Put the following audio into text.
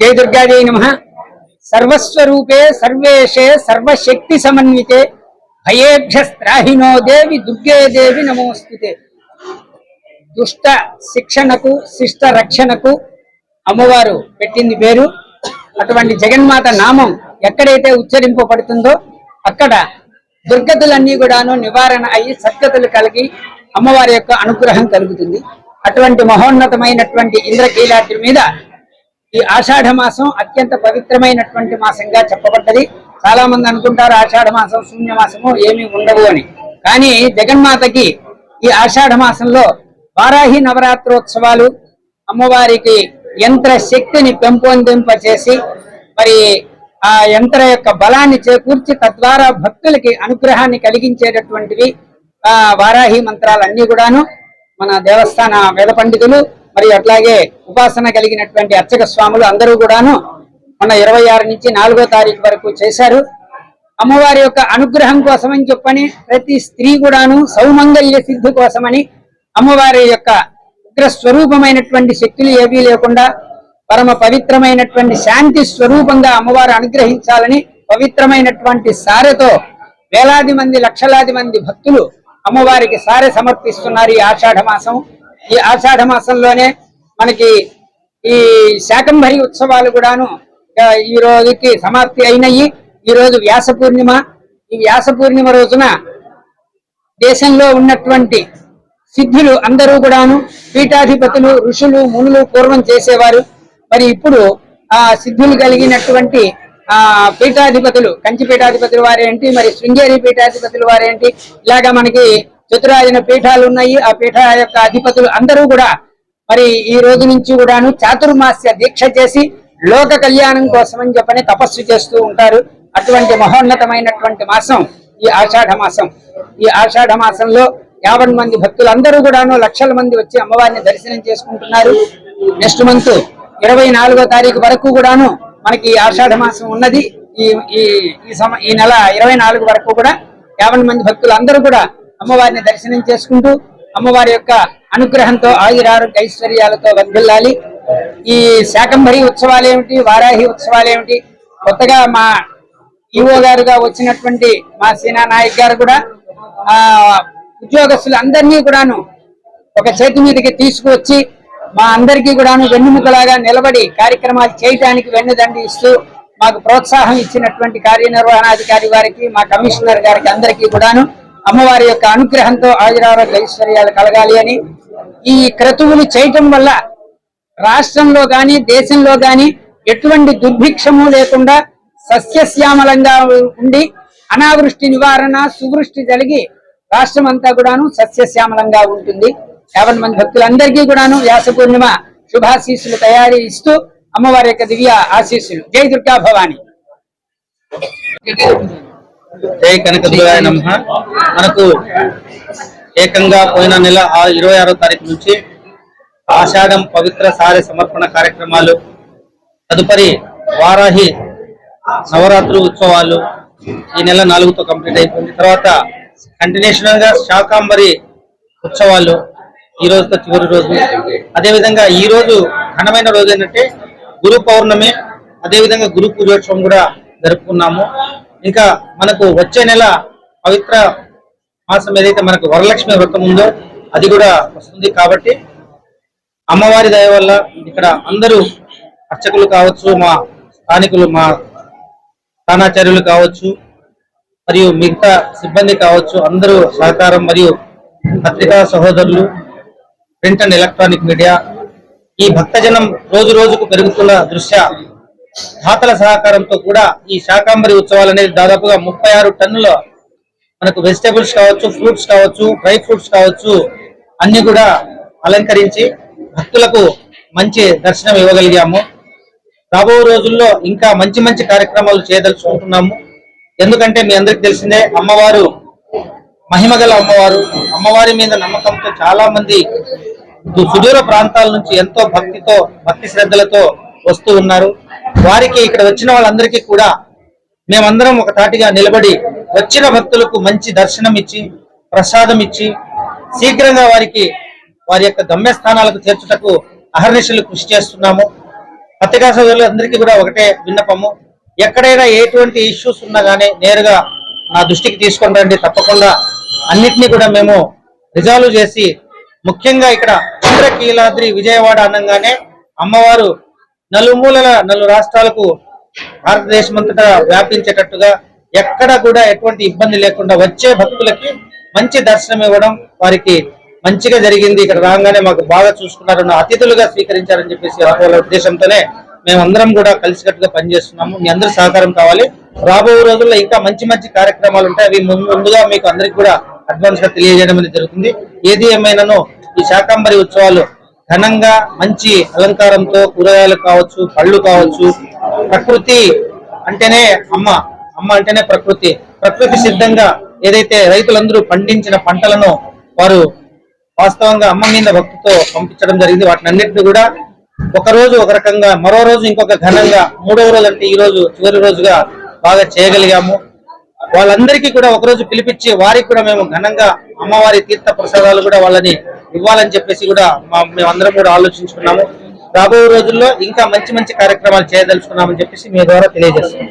జయ దుర్గాదేవి నమ. సర్వస్వరూపే సర్వేషే సర్వశక్తి సమన్వితే. భయేభ్యస్త్రాహినో దేవి దుర్గే దేవి నమోస్తుతే. దుష్ట శిక్షణకు శిష్ట రక్షణకు అమ్మవారు పెట్టింది పేరు. అటువంటి జగన్మాత నామం ఎక్కడైతే ఉచ్చరింపబడుతుందో అక్కడ దుర్గతులన్నీ కూడాను నివారణ అయ్యి సద్గతులు కలిగి అమ్మవారి యొక్క అనుగ్రహం కలుగుతుంది. అటువంటి మహోన్నతమైనటువంటి ఇంద్రకీలాద్రి మీద ఈ ఆషాఢ మాసం అత్యంత పవిత్రమైనటువంటి మాసంగా చెప్పబడ్డది. చాలా మంది అనుకుంటారు ఆషాఢ మాసం శూన్య మాసము ఏమీ ఉండవు అని. కానీ జగన్మాతకి ఈ ఆషాఢ మాసంలో వారాహి నవరాత్రోత్సవాలు అమ్మవారికి యంత్ర శక్తిని పెంపొందింప చేసి మరి ఆ యంత్ర యొక్క బలాన్ని చేకూర్చి తద్వారా భక్తులకి అనుగ్రహాన్ని కలిగించేటటువంటివి ఆ వారాహి మంత్రాలన్నీ కూడాను మన దేవస్థాన వేద పండితులు మరి అట్లాగే ఉపాసన కలిగినటువంటి అర్చక స్వాములు అందరూ కూడాను మొన్న ఇరవై ఆరు నుంచి నాలుగో తారీఖు వరకు చేశారు. అమ్మవారి యొక్క అనుగ్రహం కోసమని చెప్పని ప్రతి స్త్రీ కూడాను సౌమంగల్య సిద్ధి కోసమని అమ్మవారి యొక్క ఉగ్ర స్వరూపమైనటువంటి శక్తులు ఏవీ లేకుండా పరమ పవిత్రమైనటువంటి శాంతి స్వరూపంగా అమ్మవారు అనుగ్రహించాలని పవిత్రమైనటువంటి సారెతో వేలాది మంది లక్షలాది మంది భక్తులు అమ్మవారికి సారె సమర్పిస్తున్నారు ఈ ఆషాఢ మాసం. ఈ ఆషాఢ మాసంలోనే మనకి ఈ శాకంభరి ఉత్సవాలు కూడాను ఈ రోజుకి సమాప్తి అయినయి. ఈ రోజు వ్యాస పూర్ణిమ. ఈ వ్యాస పూర్ణిమ రోజున దేశంలో ఉన్నటువంటి సిద్ధులు అందరూ కూడాను పీఠాధిపతులు ఋషులు మునులు పూర్వం చేసేవారు. మరి ఇప్పుడు ఆ సిద్ధులు కలిగినటువంటి ఆ పీఠాధిపతులు కంచి పీఠాధిపతులు వారేంటి మరి శృంగేరి పీఠాధిపతులు వారేంటి ఇలాగా మనకి చతురాయన పీఠాలు ఉన్నాయి ఆ పీఠ యొక్క అధిపతులు అందరూ కూడా మరి ఈ రోజు నుంచి కూడాను చాతుర్మాస్య దీక్ష చేసి లోక కళ్యాణం కోసమని చెప్పని తపస్సు చేస్తూ ఉంటారు. అటువంటి మహోన్నతమైనటువంటి మాసం ఈ ఆషాఢ మాసం. ఈ ఆషాఢ మాసంలో యాభై మంది భక్తులు అందరూ కూడాను లక్షల మంది వచ్చి అమ్మవారిని దర్శనం చేసుకుంటున్నారు. నెక్స్ట్ మంత్ ఇరవై నాలుగో తారీఖు వరకు కూడాను మనకి ఈ ఆషాఢ మాసం ఉన్నది. ఈ ఈ ఈ సమ ఈ నెల ఇరవై నాలుగు వరకు కూడా యాభై మంది భక్తులు అందరూ కూడా అమ్మవారిని దర్శనం చేసుకుంటూ అమ్మవారి యొక్క అనుగ్రహంతో ఆయురారోగ్య ఐశ్వర్యాలతో వర్ధిల్లాలి ఈ శాకంభరి ఉత్సవాలు ఏమిటి? వారాహి ఉత్సవాలు ఏమిటి? కొత్తగా మా ఈఓ గారుగా వచ్చినటువంటి మా సీనా నాయక్ గారు కూడా ఆ ఉద్యోగస్తులు అందరినీ కూడాను ఒక చేతి మీదకి తీసుకువచ్చి మా అందరికీ కూడాను వెన్నుముకలాగా నిలబడి కార్యక్రమాలు చేయటానికి వెన్నుదండి ఇస్తూ మాకు ప్రోత్సాహం ఇచ్చినటువంటి కార్యనిర్వహణాధికారి వారికి మా కమిషనర్ గారికి అందరికీ కూడాను అమ్మవారి యొక్క అనుగ్రహంతో ఆయురారోగ్య ఐశ్వర్యాలు కలగాలి అని ఈ క్రతువులు చేయటం వల్ల రాష్ట్రంలో గాని దేశంలో గాని ఎటువంటి దుర్భిక్షము లేకుండా సస్యశ్యామలంగా ఉండి అనావృష్టి నివారణ సువృష్టి జరిగి రాష్ట్రం అంతా కూడాను సస్యశ్యామలంగా ఉంటుంది. యాభై మంది భక్తులందరికీ కూడాను వ్యాస పూర్ణిమ శుభాశీస్సులు తయారీ ఇస్తూ అమ్మవారి యొక్క దివ్య ఆశీస్సులు. జై దుర్గా భవాని జై కనకదుర్గాయ నమ. మనకు ఏకంగా పోయిన నెల ఆ ఇరవై ఆరో తారీఖు నుంచి ఆషాఢం పవిత్ర సారి సమర్పణ కార్యక్రమాలు తదుపరి వారాహి నవరాత్రి ఉత్సవాలు ఈ నెల నాలుగుతో కంప్లీట్ అయిపోయింది. తర్వాత కంటిన్యూషన్గా శాకాంబరి ఉత్సవాలు ఈ రోజుతో చివరి రోజు. అదేవిధంగా ఈ రోజు ఘనమైన రోజు ఏంటంటే గురు పౌర్ణమి అదేవిధంగా గురు పూజోత్సవం కూడా జరుపుకున్నాము. ఇంకా మనకు వచ్చే నెల పవిత్ర మాసం ఏదైతే మనకు వరలక్ష్మి వ్రతం ఉందో అది కూడా వస్తుంది కాబట్టి అమ్మవారి దయ వల్ల ఇక్కడ అందరూ అర్చకులు కావచ్చు మా స్థానికులు మా స్థానాచార్యులు కావచ్చు మరియు మిగతా సిబ్బంది కావచ్చు అందరూ సహకారం మరియు పత్రికా సహోదరులు ప్రింట్ అండ్ ఎలక్ట్రానిక్ మీడియా ఈ భక్తజనం రోజు రోజుకు పెరుగుతున్న దృష్ట్యా దాతల సహకారంతో కూడా ఈ శాకాంబరి ఉత్సవాలు అనేది దాదాపుగా ముప్పై ఆరు టన్నుల మనకు వెజిటేబుల్స్ కావచ్చు ఫ్రూట్స్ కావచ్చు డ్రై ఫ్రూట్స్ కావచ్చు అన్ని కూడా అలంకరించి భక్తులకు మంచి దర్శనం ఇవ్వగలిగాము. రాబో రోజుల్లో ఇంకా మంచి మంచి కార్యక్రమాలు చేయదలుచుకుంటున్నాము. ఎందుకంటే మీ అందరికి తెలిసిందే అమ్మవారు మహిమగల అమ్మవారు అమ్మవారి మీద నమ్మకంతో చాలా మంది సుదూర ప్రాంతాల నుంచి ఎంతో భక్తితో భక్తి శ్రద్ధలతో వస్తూ ఉన్నారు. వారికి ఇక్కడ వచ్చిన వాళ్ళందరికీ కూడా మేమందరం ఒక తాటిగా నిలబడి వచ్చిన భక్తులకు మంచి దర్శనం ఇచ్చి ప్రసాదం ఇచ్చి శీఘ్రంగా వారికి వారి యొక్క గమ్యస్థానాలకు చేర్చుటకు అహర్నిశలు కృషి చేస్తున్నాము. పత్రికా సోదరులందరికీ కూడా ఒకటే విన్నపము. ఎక్కడైనా ఎటువంటి ఇష్యూస్ ఉన్నా కానీ నేరుగా నా దృష్టికి తీసుకొని రండి. తప్పకుండా అన్నిటినీ కూడా మేము రిజాల్వ్ చేసి ముఖ్యంగా ఇక్కడ ఇంద్రకీలాద్రి విజయవాడ అనగానే అమ్మవారు నలుమూలల నలు రాష్ట్రాలకు భారతదేశమంతటా వ్యాపించేటట్టుగా ఎక్కడ కూడా ఎటువంటి ఇబ్బంది లేకుండా వచ్చే భక్తులకి మంచి దర్శనం ఇవ్వడం వారికి మంచిగా జరిగింది. ఇక్కడ రాగానే మాకు బాగా చూసుకున్నారు అతిథులుగా స్వీకరించారని చెప్పేసి వాళ్ళ ఉద్దేశంతోనే మేమందరం కూడా కలిసికట్టుగా పనిచేస్తున్నాము. మీ అందరి సహకారం కావాలి. రాబోయే రోజుల్లో ఇంకా మంచి మంచి కార్యక్రమాలు ఉంటాయి. అవి ముందు ముందుగా మీకు అందరికి కూడా అడ్వాన్స్గా తెలియజేయడం అనేది జరుగుతుంది. ఏది ఏమైనాను ఈ శాకాంబరి ఉత్సవాలు ఘనంగా మంచి అలంకారంతో కూరగాయలు కావచ్చు పళ్ళు కావచ్చు ప్రకృతి అంటేనే అమ్మ. అమ్మ అంటేనే ప్రకృతి. ప్రకృతి సిద్ధంగా ఏదైతే రైతులందరూ పండించిన పంటలను వారు వాస్తవంగా అమ్మ మీద భక్తితో పంపించడం జరిగింది. వాటిని అన్నింటినీ కూడా ఒక రోజు ఒక రకంగా మరో రోజు ఇంకొక ఘనంగా మూడవ రోజు అంటే ఈ రోజు చివరి రోజుగా బాగా చేయగలిగాము. వాళ్ళందరికీ కూడా ఒక రోజు పిలిపించి వారికి కూడా మేము ఘనంగా అమ్మవారి తీర్థ ప్రసాదాలు కూడా వాళ్ళని ఇవ్వాలని చెప్పేసి కూడా మా మేమందరం కూడా ఆలోచించుకున్నాము. రాబోయే రోజుల్లో ఇంకా మంచి మంచి కార్యక్రమాలు చేయదలుచుకున్నామని చెప్పేసి మీ ద్వారా తెలియజేస్తున్నాం.